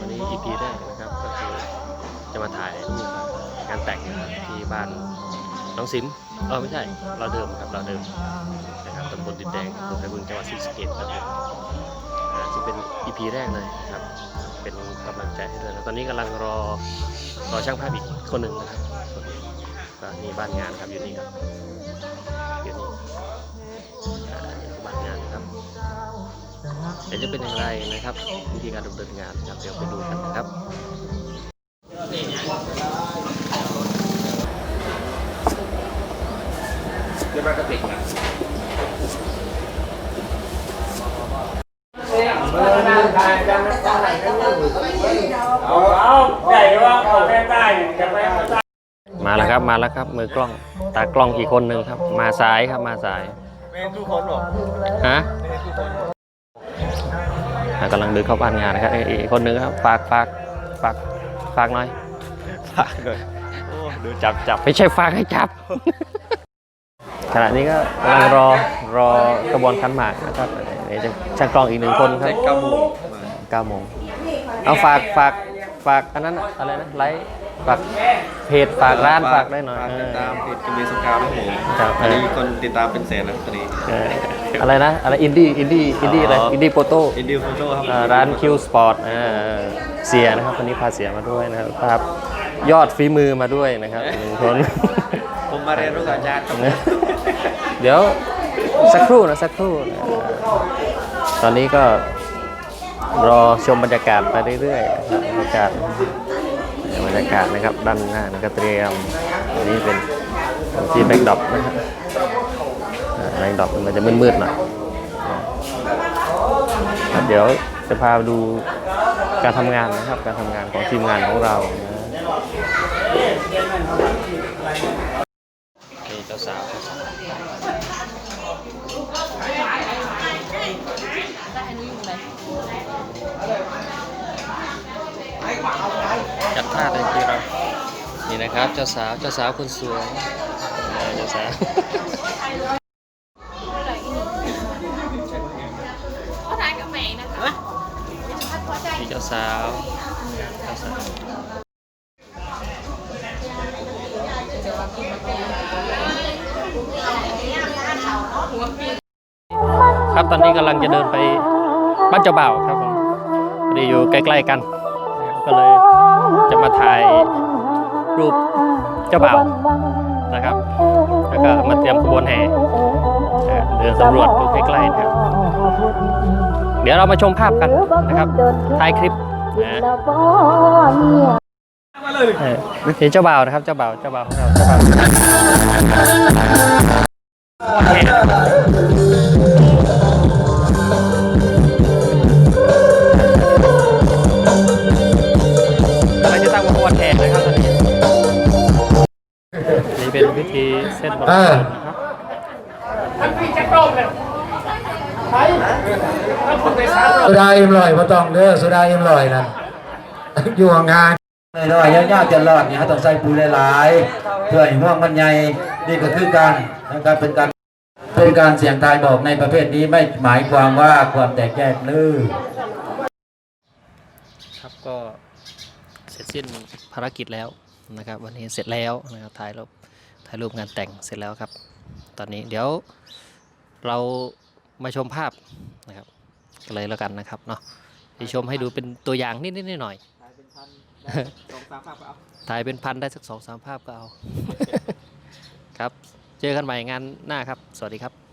วันนี้ EP แรกนะครับก็คือจะมาถ่ายรูปงานแต่งนะครับที่บ้านน้องสินเออไม่ใช่ เราเดิมครับเราเดิมนะครับตำบลดินแดงอำเภอไพบุญจังหวัดศรีสะเกตนะครับจะเป็น EP แรกเลยนะครับ เป็นกำลังใจให้ด้วยตอนนี้กำลังรอรอช่างภาพอีกคนหนึ่งนะครับนี่บ้านงานครับอยู่นี่ครับ เดี๋ยวจะเป็นอย่างไรนะครับวิธีการดำเนินงานนะครับเดี๋ยวไปดูกันนะครับเอาเอาใหญ่ว่าเขาแม่ใต้จะไปใต้มาแล้วครับมาแล้วครับ มือกล้องตากล้องอีกคนหนึ่งครับ มาซ้ายครับมาซ้ายไม่ทุกคนหรอกฮะอะ กำลังเดินเข้าบ้านงานนะครับอีกอีกคนหนึ่งครับฝากฝากฝากฝากหน่อยฝากโอ้ดูจับจับไม่ใช่ฝากให้จับ ขณะนี้ก็กำลังรอรอกระบวนขันหมากนะครับเดี๋ยวจะช่างกล้องอีกหนึ่งคนครับเก้าโมงเก้าโมงเอาฝากฝากฝากอันนั้นน่ะอะไรนะไลฟ์ฝากเพจฝากร้านฝากได้หน่อยฝากเอติอดตามเพจกมีสงครามนะผมครับอันนี้คนติดตามเป็นแสนแล้วตอนนี้เอออะไรนะ อะไรอินดี้อินดี้อินดี้อะไรอ๋ออิอินดี้โปโต้อินดิวโฟโต้ครับร้านคิวสปอร์ตเสียนะครับวันนี้พาเสียมาด้วยนะครับภาพยอดฝีมือมาด้วยนะครับหนึ่งคนผมมาเรียนรู้กับอาจารย์ครับเดี๋ยวสักครู่นะสักครู่นะตอนนี้ก็รอชมบรรยากาศไปเรื่อยๆนะครับบรรยากาศบรรยากาศนะครับด้านหน้านะก็เตรียมอันนี้เป็นที่แบ็กดอปนะครับแบ็ก ดอปมันจะมืดๆหน่อยเดี๋ยวจะพาดูการทำงานนะครับ การทำงานของทีมงานของเรานะนี่เจ้าสาวจัดท่าเลยที่เรานี่นะครับ เจ้าสาว เจ้าสาวคนสวยเจ้าสาว ครับ ตอนนี้กำลังจะเดินไปบ้านเจ้าบ่าวครับผมพอดีอยู่ใกล้ๆกันก็เลยจะมาถ่ายรูปเจ้าบ่าวนะครับ แล้วก็มาเตรียมขบวนแห่เดินสำรวจดูใกล้ๆนะครับ เดี๋ยวเรามาชมภาพกันนะครับท้ายคลิปนะเออนี่เจ้าบ่าวนะครับ เจ้าบ่าว เจ้าบ่าวของเรา เจ้าบ่าว ส้นบอลนะครับสุดาเอ็มลอยมาต้องเด้อสุดาเอ็มลอยนั่นอยู่ห่างๆน้อยๆยาวๆจะรอดเนี่ยต้องใส่ปุ๋ยหลายๆเพื่อให้ห่วงมันใหญ่นี่ก็คือการนะครับเป็นการเป็นการเสี่ยงทายบอกในประเภทนี้ไม่หมายความว่าความแตกแยกลือครับก็เสร็จสิ้นภารกิจแล้วนะครับ วันนี้เสร็จแล้วนะครับถ่ายรูป ถ่ายรูปงานแต่งเสร็จแล้วครับ ตอนนี้เดี๋ยวเรามาชมภาพนะครับกันเลยแล้วกันนะครับเนาะที่ชมให้ดูเป็นตัวอย่างนิดๆหน่อยสองสามภาพเอาๆถ่ายเป็นพันได้สักสองสามภาพก็เอา ครับ เจอกันใหม่งานหน้าครับ สวัสดีครับ